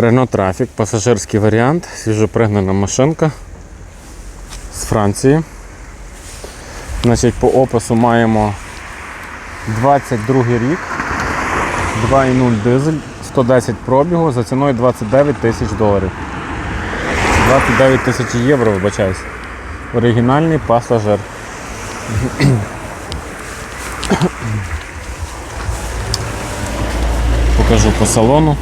Renault Traffic, пасажирський варіант, свіжопригнана машинка з Франції. Значить, по опису маємо 22 рік, 2,0 дизель, 110 пробігу за ціною 29 тисяч доларів. 29 тисяч євро, вибачаюсь. Оригінальний пасажир. Покажу по салону.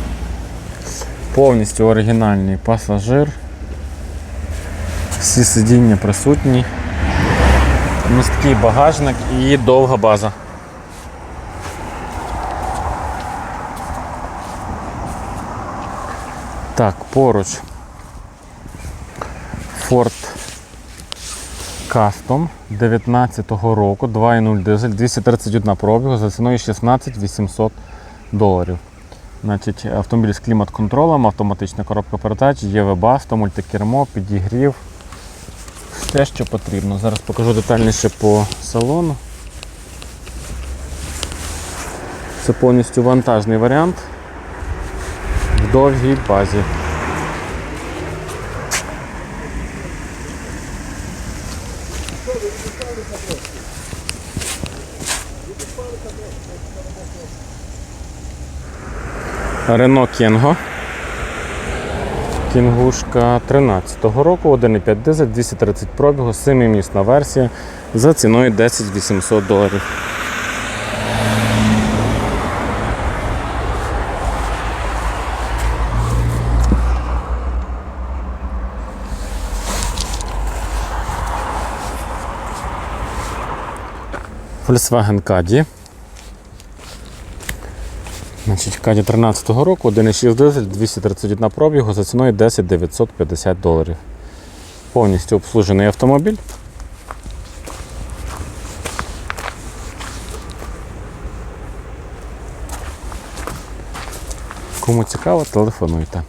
Повністю оригінальний пасажир. Всі сидіння присутні. Місткий багажник і довга база. Так, поруч Ford Custom 19-го року, 2.0 дизель, 231 пробігу за ціною 16 800 доларів. Значить, автомобіль з клімат-контролем, автоматична коробка передач, ЄВБ, мультикермо, підігрів. Все, що потрібно. Зараз покажу детальніше по салону. Це повністю вантажний варіант в довгій базі. Рено Кенго. Кінгушка 13-го року, 1,5 дизель, 230 пробігу, 7-місна версія за ціною 10 800 доларів. Volkswagen Caddy. Значить, Каді 13-го року, 1,6 дизель, 231 пробігу за ціною 10 950 доларів. Повністю обслужений автомобіль. Кому цікаво, телефонуйте.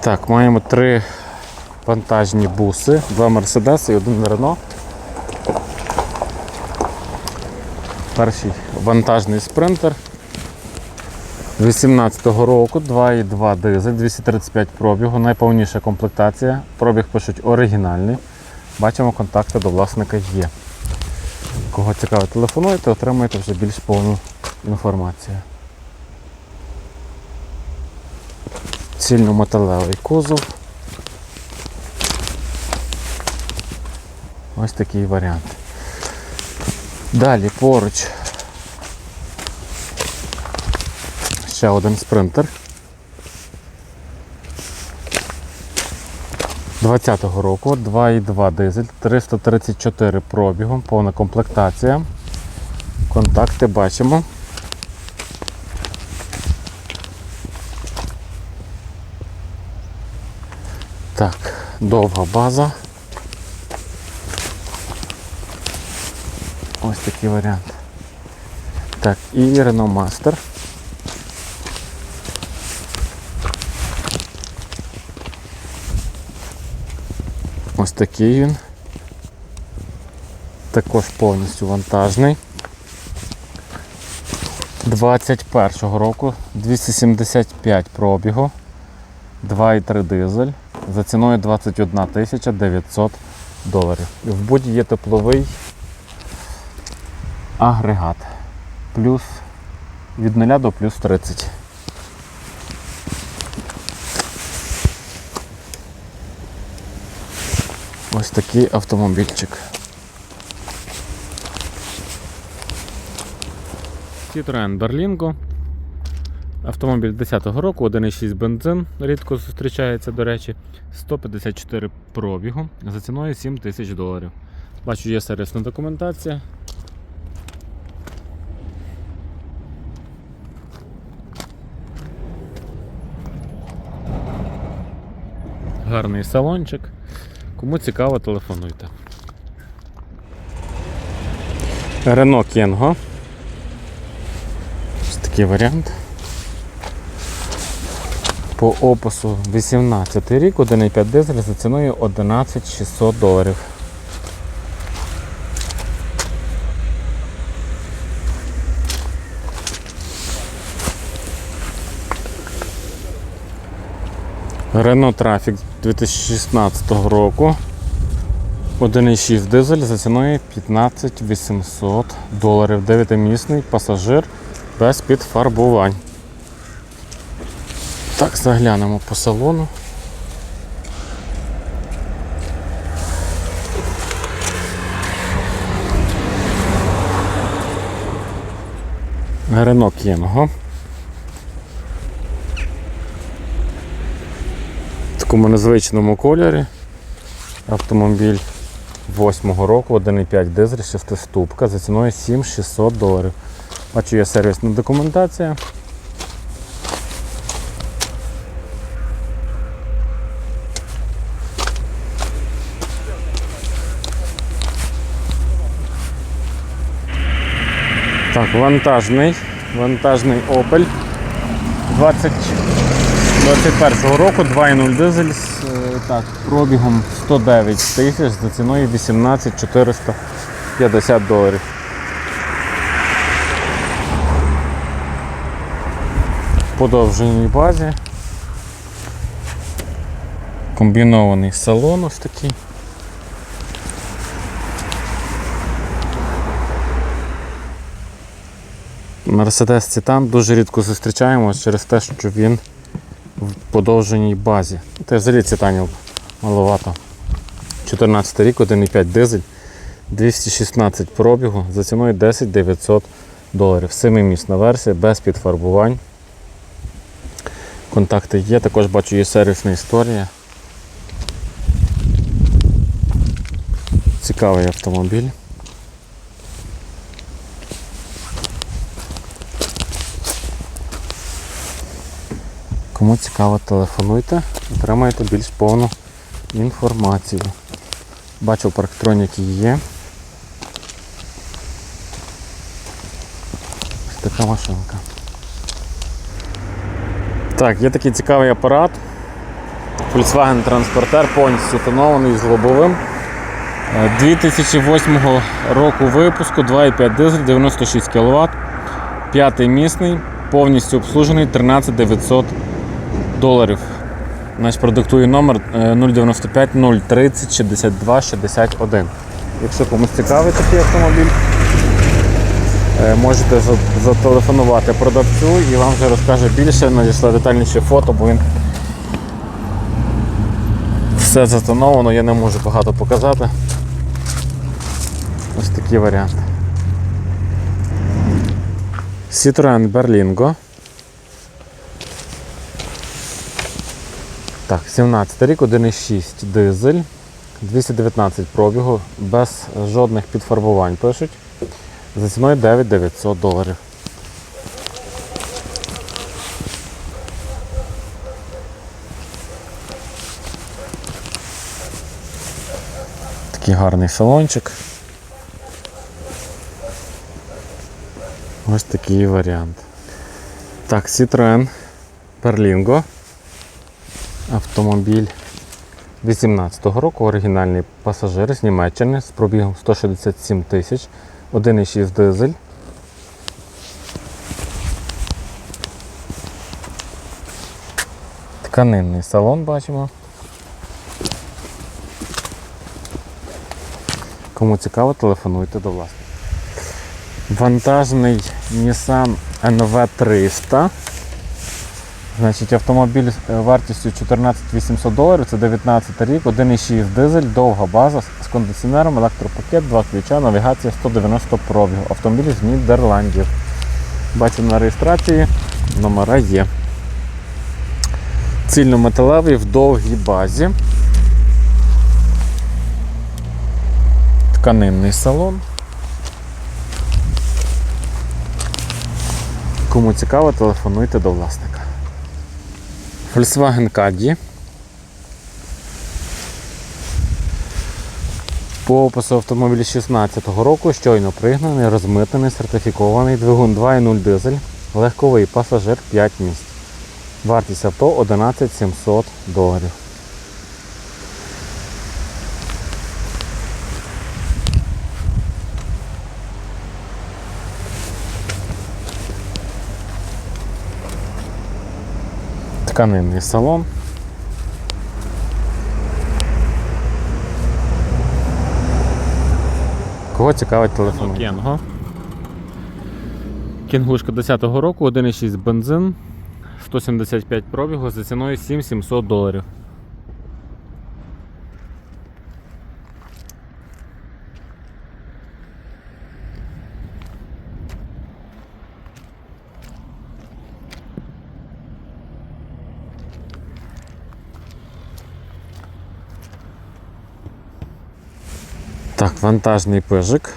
Так, маємо три вантажні буси, два Мерседеси і один Рено. Перший вантажний спринтер. 18-го року 2,2 дизель, 235 пробігу, найповніша комплектація. Пробіг пишуть оригінальний. Бачимо, контакти до власника є. Кого цікаво, телефонуйте, отримаєте вже більш повну інформацію. Цільнометалевий кузов. Ось такий варіант. Далі поруч ще один спринтер. 20-го року 2,2 дизель, 334 пробігом, повна комплектація. Контакти бачимо. Так, довга база. Ось такий варіант. Так, і Renault Master. Такий він. Також повністю вантажний. 21-го року 275 пробігу, 2,3 дизель за ціною 21 тисяча 900 доларів. І в буді є тепловий агрегат. Плюс від 0 до плюс 30. Ось такий автомобільчик. Citroen Berlingo. Автомобіль 10-го року, 1,6 бензин, рідко зустрічається, до речі, 154 пробігу за ціною 7 тисяч доларів. Бачу, є сервісна документація. Гарний салончик. Кому цікаво, телефонуйте. Рено Кенго. Ось такий варіант. По опису 18 рік, 1,5 дизель за ціною 11 600 доларів. Renault Trafic 2016 року. 1,6 дизель за ціною 15 800 доларів. 9-місний пасажир без підфарбувань. Так, заглянемо по салону. Рено Кенго. Такому незвичному кольорі. Автомобіль 8-го року, 1,5 дизель, 6-ступка за ціною 7600 доларів. Бачу, є сервісна документація. Так, вантажний, вантажний Opel 20, 21 року, 2.0 дизель з е, так, пробігом 109 тисяч за ціною 18 450 доларів. Подовженій базі. Комбінований салон ось такий. Мерседес Титан дуже рідко зустрічаємо через те, що він в подовженій базі. Й взагалі Титанів маловато. 14 рік, 1,5 дизель, 216 пробігу за ціною 10 900 доларів. Семимісна версія, без підфарбувань. Контакти є, також бачу є сервісна історія. Цікавий автомобіль. Кому цікаво, телефонуйте, отримаєте більш повну інформацію. Бачу, парктроніки є. Ось така машинка. Так, є такий цікавий апарат. Volkswagen Transporter повністю тонований з лобовим. Е, 2008 року випуску 2,5 дизель, 96 кВт, п'ятий місний, повністю обслужений 13 900 доларів. Наш продиктує номер е, 095 030 62 61. Якщо комусь цікавий такий автомобіль, е, можете зателефонувати продавцю і вам вже розкаже більше, надійшла детальніше фото, бо він все затоновано, я не можу багато показати. Ось такий варіант. Citroen Berlingo. Так, 17 рік, 1,6 дизель, 219 пробігу, без жодних підфарбувань пишуть. За ціною 9900 доларів. Такий гарний салончик. Ось такий варіант. Так, Citroen Berlingo. Автомобіль 18-го року, оригінальний пасажир з Німеччини з пробігом 167 тисяч, 1,6 дизель. Тканинний салон бачимо. Кому цікаво, телефонуйте до власника. Вантажний Nissan NV300 Значить, автомобіль е, вартістю 14 800 доларів, це 19 рік, 1,6 дизель, довга база з кондиціонером, електропакет, два ключа, навігація 190 пробігу. Автомобіль з Нідерландів. Бачимо на реєстрації, номера є. Цільнометалевий в довгій базі. Тканинний салон. Кому цікаво, телефонуйте до власника. Volkswagen Caddy. По опису автомобіля 16-го року щойно пригнаний, розмитнений, сертифікований, двигун 2.0 дизель, легковий пасажир 5 місць. Вартість авто 11 700 доларів. Тканинний салон. Кого цікавить телефон? Кенго. Кінгушка 10-го року, 1,6 бензин, 175 пробігу за ціною 7700 доларів. Так, вантажний пижик.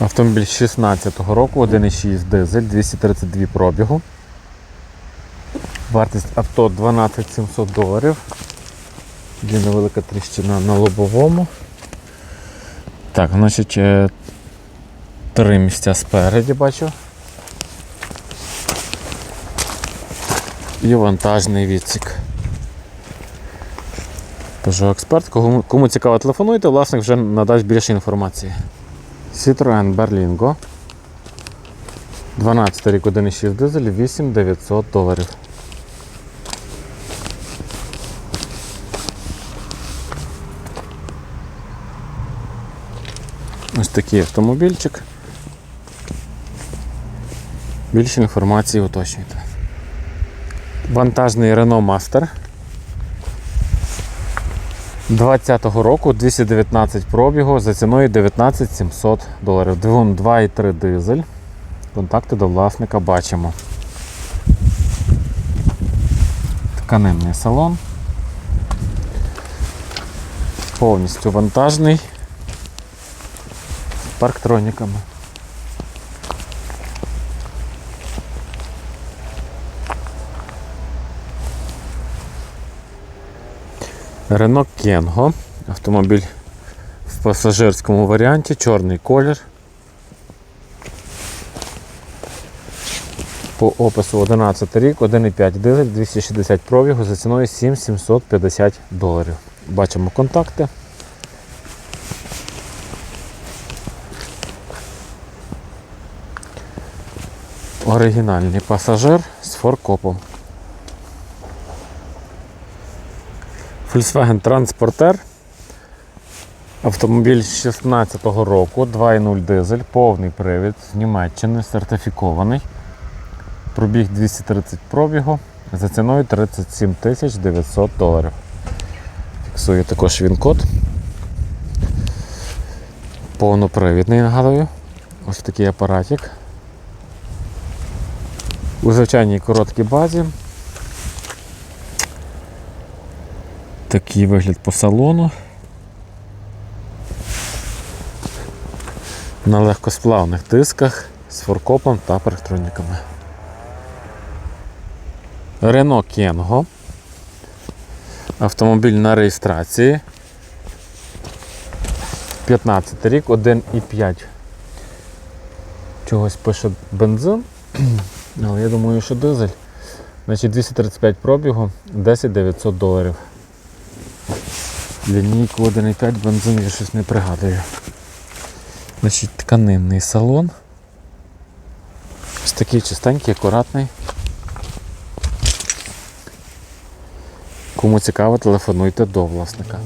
Автомобіль 16-го року, 1,6 дизель, 232 пробігу. Вартість авто 12 700 доларів. Є невелика тріщина на лобовому. Так, значить, е, три місця спереді бачу. І вантажний відсік. Peugeot Експерт. Кому, кому цікаво, телефонуйте, власник вже надасть більше інформації. Citroen Berlingo. 12 рік 1,6 дизель, 8900 доларів. Ось такий автомобільчик. Більше інформації уточнюйте. Вантажний Renault Master. 20-го року 219 пробігу за ціною 19 700 доларів. Двигун 2,3 дизель. Контакти до власника бачимо. Тканинний салон. Повністю вантажний. З парктроніками. Renault Kengo. Автомобіль в пасажирському варіанті, чорний колір. По опису 11 рік, 1,5 дизель, 260 пробігу за ціною 7750 доларів. Бачимо контакти. Оригінальний пасажир з форкопом. Volkswagen Transporter. Автомобіль 16-го року, 2.0 дизель, повний привід з Німеччини, сертифікований. Пробіг 230 пробігу за ціною 37 тисяч 900 доларів. Фіксую також він-код. Повнопривідний, нагадую. Ось такий апаратик. У звичайній короткій базі. Такий вигляд по салону. На легкосплавних дисках з форкопом та парктроніками. Renault Kengo. Автомобіль на реєстрації. 15 рік, 1,5. Чогось пише бензин. Але я думаю, що дизель. Значить 235 пробігу, 10 900 доларів. Лінійку 1,5 бензин я щось не пригадую. Значить, тканинний салон. Ось такий чистенький, акуратний. Кому цікаво, телефонуйте до власника.